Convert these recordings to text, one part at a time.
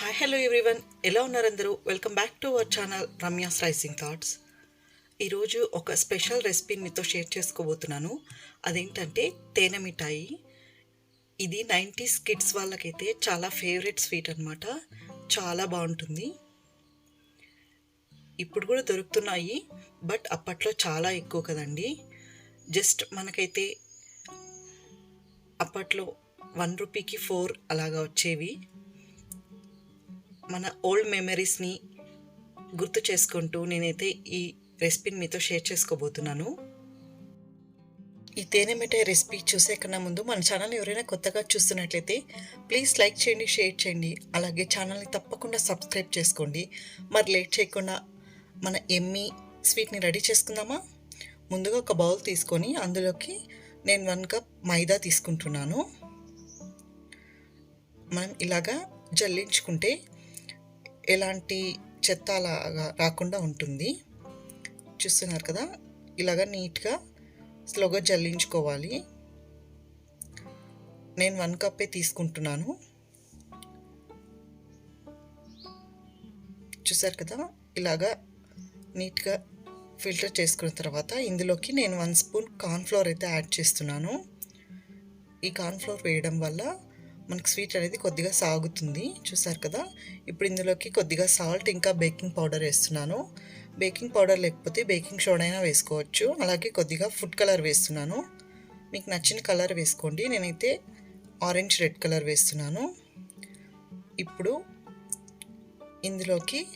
Hi hello everyone ఎలా ఉన్నారు అందరూ? Welcome back to our channel Ramya's rising thoughts ఈరోజు ఒక స్పెషల్ రెసిపీని మీతో షేర్ చేసుకోబోతున్నాను. అదేంటంటే తేనె మిఠాయి. ఇది నైంటీస్ కిడ్స్ వాళ్ళకైతే చాలా ఫేవరెట్ స్వీట్ అనమాట చాలా బాగుంటుంది. ఇప్పుడు కూడా దొరుకుతున్నాయి బట్ అప్పట్లో చాలా ఎక్కువ కదండి. జస్ట్ మనకైతే అప్పట్లో వన్ రూపీకి ఫోర్ అలాగా వచ్చేవి. మన ఓల్డ్ మెమరీస్ని గుర్తు చేసుకుంటూ నేనైతే ఈ రెసిపీని మీతో షేర్ చేసుకోబోతున్నాను. ఈ తేనె మిఠాయి రెసిపీ చూసే కన్నా ముందు మన ఛానల్ ఎవరైనా కొత్తగా చూస్తున్నట్లయితే ప్లీజ్ లైక్ చేయండి షేర్ చేయండి. అలాగే ఛానల్ని తప్పకుండా సబ్స్క్రైబ్ చేసుకోండి. మరి లేట్ చేయకుండా మన ఎమ్మి స్వీట్ని రెడీ చేసుకుందామా? ముందుగా ఒక బౌల్ తీసుకొని అందులోకి నేను వన్ కప్ మైదా తీసుకుంటున్నాను. మనం ఇలాగా జల్లించుకుంటే ఎలాంటి చెత్త అలాగా రాకుండా ఉంటుంది. చూస్తున్నారు కదా? ఇలాగా నీట్గా స్లోగా జల్లించుకోవాలి. నేను వన్ కప్పే తీసుకుంటున్నాను. చూసారు కదా? ఇలాగా నీట్గా ఫిల్టర్ చేసుకున్న తర్వాత ఇందులోకి నేను వన్ స్పూన్ కార్న్ఫ్లోర్ అయితే యాడ్ చేస్తున్నాను. ఈ కార్న్ఫ్లోర్ వేయడం వల్ల మనకు స్వీట్ అనేది కొద్దిగా సాగుతుంది. చూసారు కదా? ఇప్పుడు ఇందులోకి కొద్దిగా సాల్ట్ ఇంకా బేకింగ్ పౌడర్ వేస్తున్నాను. బేకింగ్ పౌడర్ లేకపోతే బేకింగ్ సోడా అయినా వేసుకోవచ్చు. అలాగే కొద్దిగా ఫుడ్ కలర్ వేస్తున్నాను. మీకు నచ్చిన కలర్ వేసుకోండి. నేనైతే ఆరెంజ్ రెడ్ కలర్ వేస్తున్నాను. ఇప్పుడు ఇందులోకి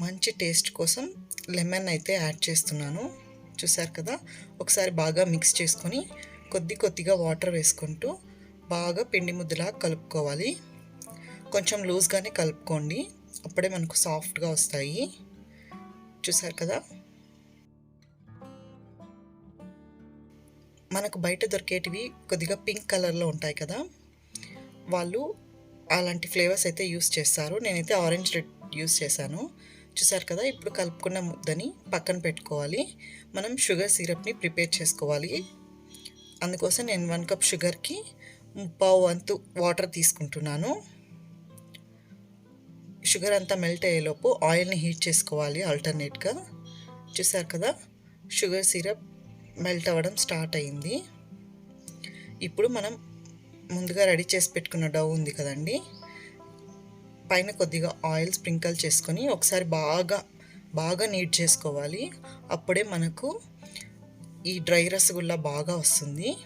మంచి టేస్ట్ కోసం లెమన్ అయితే యాడ్ చేస్తున్నాను. చూసారు కదా? ఒకసారి బాగా మిక్స్ చేసుకొని కొద్ది కొద్దిగా వాటర్ వేసుకుంటూ బాగా పిండి ముద్దలా కలుపుకోవాలి. కొంచెం లూజ్గానే కలుపుకోండి. అప్పుడే మనకు సాఫ్ట్గా వస్తాయి. చూసారు కదా? మనకు బయట దొరికేటివి కొద్దిగా పింక్ కలర్లో ఉంటాయి కదా? వాళ్ళు అలాంటి ఫ్లేవర్స్ అయితే యూస్ చేస్తారు. నేనైతే ఆరెంజ్ రెడ్ యూస్ చేశాను. చూసారు కదా? ఇప్పుడు కలుపుకున్న ముద్దని పక్కన పెట్టుకోవాలి. మనం షుగర్ సిరప్ని ప్రిపేర్ చేసుకోవాలి. అందుకోసం నేను వన్ కప్ షుగర్కి పావు వంతు వాటర్ తీసుకుంటున్నాను. షుగర్ అంతా మెల్ట్ అయ్యేలోపు ఆయిల్ని హీట్ చేసుకోవాలి ఆల్టర్నేట్గా. చూసారు కదా షుగర్ సిరప్ మెల్ట్ అవ్వడం స్టార్ట్ అయింది. ఇప్పుడు మనం ముందుగా రెడీ చేసి పెట్టుకున్న డౌ ఉంది కదండి. పైన కొద్దిగా ఆయిల్ స్ప్రింకల్ చేసుకొని ఒకసారి బాగా బాగా నీట్ చేసుకోవాలి. అప్పుడే మనకు ఈ డ్రై రసగుల్లా బాగా వస్తుంది.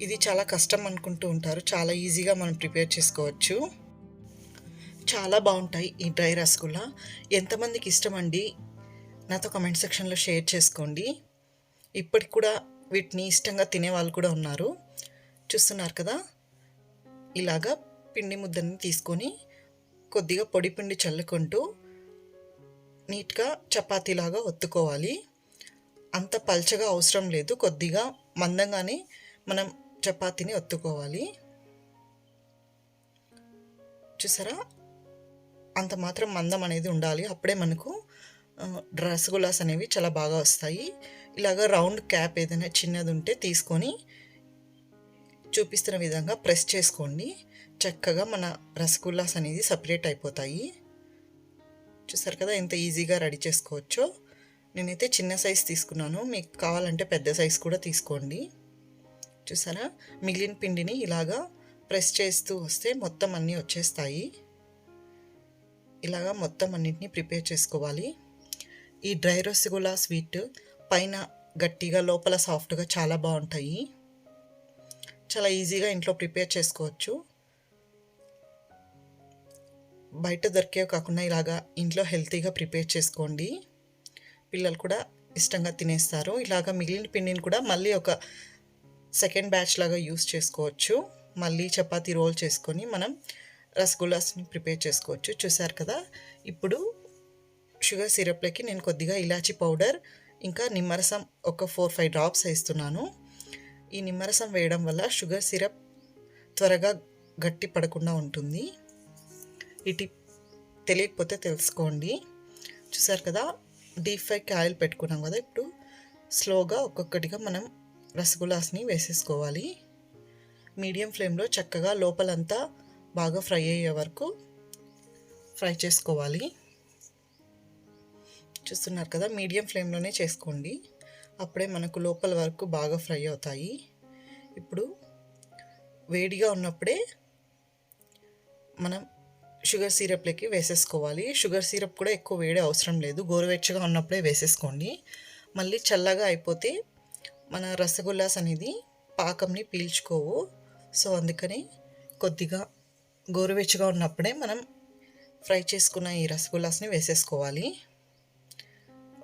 ఇది చాలా కష్టం అనుకుంటూ ఉంటారు. చాలా ఈజీగా మనం ప్రిపేర్ చేసుకోవచ్చు. చాలా బాగుంటాయి ఈ డ్రై రసగుల్లా. ఎంతమందికి ఇష్టం అండి? నాతో కమెంట్ సెక్షన్లో షేర్ చేసుకోండి. ఇప్పటికి కూడా వీటిని ఇష్టంగా తినే వాళ్ళు కూడా ఉన్నారు. చూస్తున్నారు కదా? ఇలాగా పిండి ముద్దని తీసుకొని కొద్దిగా పొడి పిండి చల్లుకుంటూ నీట్గా చపాతీలాగా ఒత్తుకోవాలి. అంత పల్చగా అవసరం లేదు. కొద్దిగా మందంగానే మనం చపాతీని ఒత్తుకోవాలి. చూసారా? అంత మాత్రం మందం అనేది ఉండాలి. అప్పుడే మనకు రసగుల్లాస్ అనేవి చాలా బాగా వస్తాయి. ఇలాగ రౌండ్ క్యాప్ ఏదైనా చిన్నది ఉంటే తీసుకొని చూపిస్తున్న విధంగా ప్రెస్ చేసుకోండి. చక్కగా మన రసగుల్లాస్ అనేది సపరేట్ అయిపోతాయి. చూసారు కదా? ఎంత ఈజీగా రెడీ చేసుకోవచ్చో. నేనైతే చిన్న సైజ్ తీసుకున్నాను. మీకు కావాలంటే పెద్ద సైజ్ కూడా తీసుకోండి. చూసారా? మిగిలిన పిండిని ఇలాగా ప్రెస్ చేస్తూ వస్తే మొత్తం అన్నీ వచ్చేస్తాయి. ఇలాగా మొత్తం అన్నింటినీ ప్రిపేర్ చేసుకోవాలి. ఈ డ్రై రసగుల్లా స్వీట్ పైన గట్టిగా లోపల సాఫ్ట్గా చాలా బాగుంటాయి. చాలా ఈజీగా ఇంట్లో ప్రిపేర్ చేసుకోవచ్చు. బయట దొరికే కాకుండా ఇలాగా ఇంట్లో హెల్తీగా ప్రిపేర్ చేసుకోండి. పిల్లలు కూడా ఇష్టంగా తినేస్తారు. ఇలాగా మిగిలిన పిండిని కూడా మళ్ళీ ఒక సెకండ్ బ్యాచ్ లాగా యూస్ చేసుకోవచ్చు. మళ్ళీ చపాతీ రోల్ చేసుకొని మనం రసగుల్లాస్ని ప్రిపేర్ చేసుకోవచ్చు. చూసారు కదా? ఇప్పుడు షుగర్ సిరప్లకి నేను కొద్దిగా ఇలాచీ పౌడర్ ఇంకా నిమ్మరసం ఒక ఫోర్ ఫైవ్ డ్రాప్స్ వేస్తున్నాను. ఈ నిమ్మరసం వేయడం వల్ల షుగర్ సిరప్ త్వరగా గట్టి పడకుండా ఉంటుంది. ఇటు తెలియకపోతే తెలుసుకోండి. చూసారు కదా? డీప్ ఫ్రైకి ఆయిల్ పెట్టుకున్నాం కదా ఇప్పుడు. స్లోగా ఒక్కొక్కటిగా మనం రసగుల్లాస్ని వేసేసుకోవాలి. మీడియం ఫ్లేమ్లో చక్కగా లోపలంతా బాగా ఫ్రై అయ్యే వరకు ఫ్రై చేసుకోవాలి. చూస్తున్నారు కదా మీడియం ఫ్లేమ్లోనే చేసుకోండి. అప్పుడే మనకు లోపల వరకు బాగా ఫ్రై అవుతాయి. ఇప్పుడు వేడిగా ఉన్నప్పుడే మనం షుగర్ సిరప్లోకి వేసేసుకోవాలి. షుగర్ సిరప్ కూడా ఎక్కువ వేడి అవసరం లేదు. గోరువెచ్చగా ఉన్నప్పుడే వేసేసుకోండి. మళ్ళీ చల్లగా అయిపోతే మన రసగుల్లాస్ అనేది పాకంని పీల్చుకోవు. సో అందుకని కొద్దిగా గోరువెచ్చగా ఉన్నప్పుడే మనం ఫ్రై చేసుకున్న ఈ రసగుల్లాస్ని వేసేసుకోవాలి.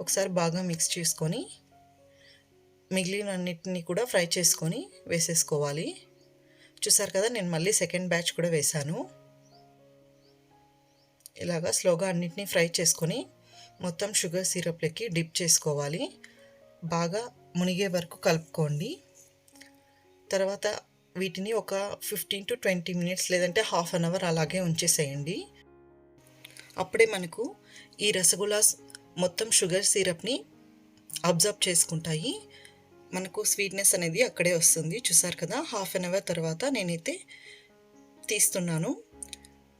ఒకసారి బాగా మిక్స్ చేసుకొని మిగిలిన అన్నిటిని కూడా ఫ్రై చేసుకొని వేసేసుకోవాలి. చూసారు కదా నేను మళ్ళీ సెకండ్ బ్యాచ్ కూడా వేశాను. ఇలాగా స్లోగా అన్నిటినీ ఫ్రై చేసుకొని మొత్తం షుగర్ సిరప్లకి డిప్ చేసుకోవాలి. బాగా మునిగే వరకు కలుపుకోండి. తర్వాత వీటిని ఒక ఫిఫ్టీన్ టు ట్వంటీ మినిట్స్ లేదంటే హాఫ్ అన్ అవర్ అలాగే ఉంచేసేయండి. అప్పుడే మనకు ఈ రసగుల్లాస్ మొత్తం షుగర్ సిరప్ని అబ్జర్వ్ చేసుకుంటాయి. మనకు స్వీట్నెస్ అనేది అక్కడే వస్తుంది. చూసారు కదా? హాఫ్ అన్ అవర్ తర్వాత నేనైతే తీస్తున్నాను.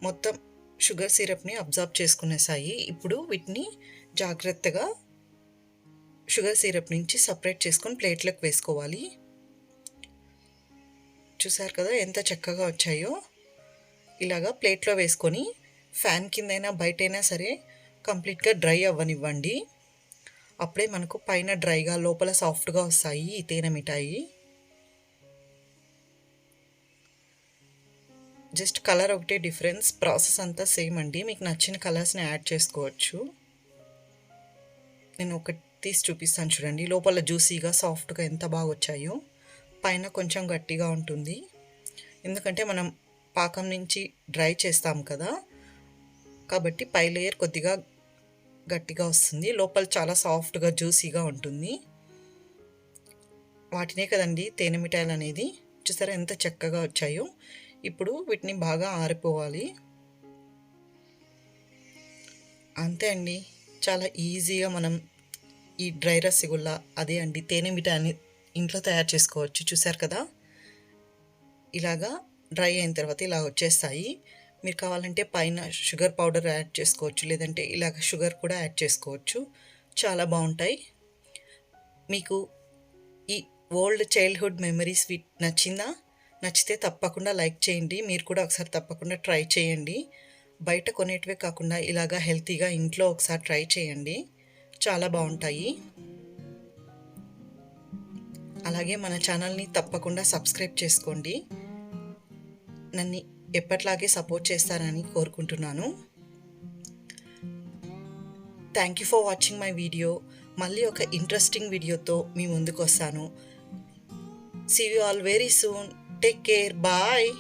మొత్తం షుగర్ సిరప్ని అబ్జర్వ్ చేసుకునేసాయి. ఇప్పుడు వీటిని జాగ్రత్తగా షుగర్ సిరప్ నుంచి సపరేట్ చేసుకొని ప్లేట్లకు వేసుకోవాలి. చూసారు కదా ఎంత చక్కగా వచ్చాయో? ఇలాగా ప్లేట్లో వేసుకొని ఫ్యాన్ కిందైనా బయటైనా సరే కంప్లీట్గా డ్రై అవ్వనివ్వండి. అప్పుడే మనకు పైన డ్రైగా లోపల సాఫ్ట్గా వస్తాయి ఈ తేనె మిఠాయి. జస్ట్ కలర్ ఒకటే డిఫరెన్స్ ప్రాసెస్ అంతా సేమ్ అండి. మీకు నచ్చిన కలర్స్ని యాడ్ చేసుకోవచ్చు. నేను ఒకటి తీసి చూపిస్తాను చూడండి. లోపల జ్యూసీగా సాఫ్ట్గా ఎంత బాగా వచ్చాయో పైన కొంచెం గట్టిగా ఉంటుంది. ఎందుకంటే మనం పాకం నుంచి డ్రై చేస్తాం కదా. కాబట్టి పై లేయర్ కొద్దిగా గట్టిగా వస్తుంది. లోపల చాలా సాఫ్ట్గా జ్యూసీగా ఉంటుంది. వాటినే కదండి తేనె మిఠాయిలు అనేది. చూసారా ఎంత చక్కగా వచ్చాయో. ఇప్పుడు వీటిని బాగా ఆరిపోవాలి. అంతే అండి. చాలా ఈజీగా మనం ఈ డ్రై రసగుల్లా అదే అండి. తేనె మిఠాయిని ఇంట్లో తయారు చేసుకోవచ్చు. చూసారు కదా? ఇలాగా డ్రై అయిన తర్వాత ఇలా వచ్చేస్తాయి. మీరు కావాలంటే పైన షుగర్ పౌడర్ యాడ్ చేసుకోవచ్చు. లేదంటే ఇలాగ షుగర్ కూడా యాడ్ చేసుకోవచ్చు. చాలా బాగుంటాయి. మీకు ఈ ఓల్డ్ చైల్డ్హుడ్ మెమరీ స్వీట్ నచ్చిందా? నచ్చితే తప్పకుండా లైక్ చేయండి. మీరు కూడా ఒకసారి తప్పకుండా ట్రై చేయండి. బయట కొనేటివే కాకుండా ఇలాగా హెల్తీగా ఇంట్లో ఒకసారి ట్రై చేయండి. చాలా బాగుంటాయి. అలాగే మన ఛానల్ని తప్పకుండా సబ్స్క్రైబ్ చేసుకోండి. నన్ను ఎప్పట్లాగే సపోర్ట్ చేస్తారని కోరుకుంటున్నాను. Thank you for watching my video. మళ్ళీ ఒక ఇంట్రెస్టింగ్ వీడియోతో మీ ముందుకు వస్తాను see you all very soon take care bye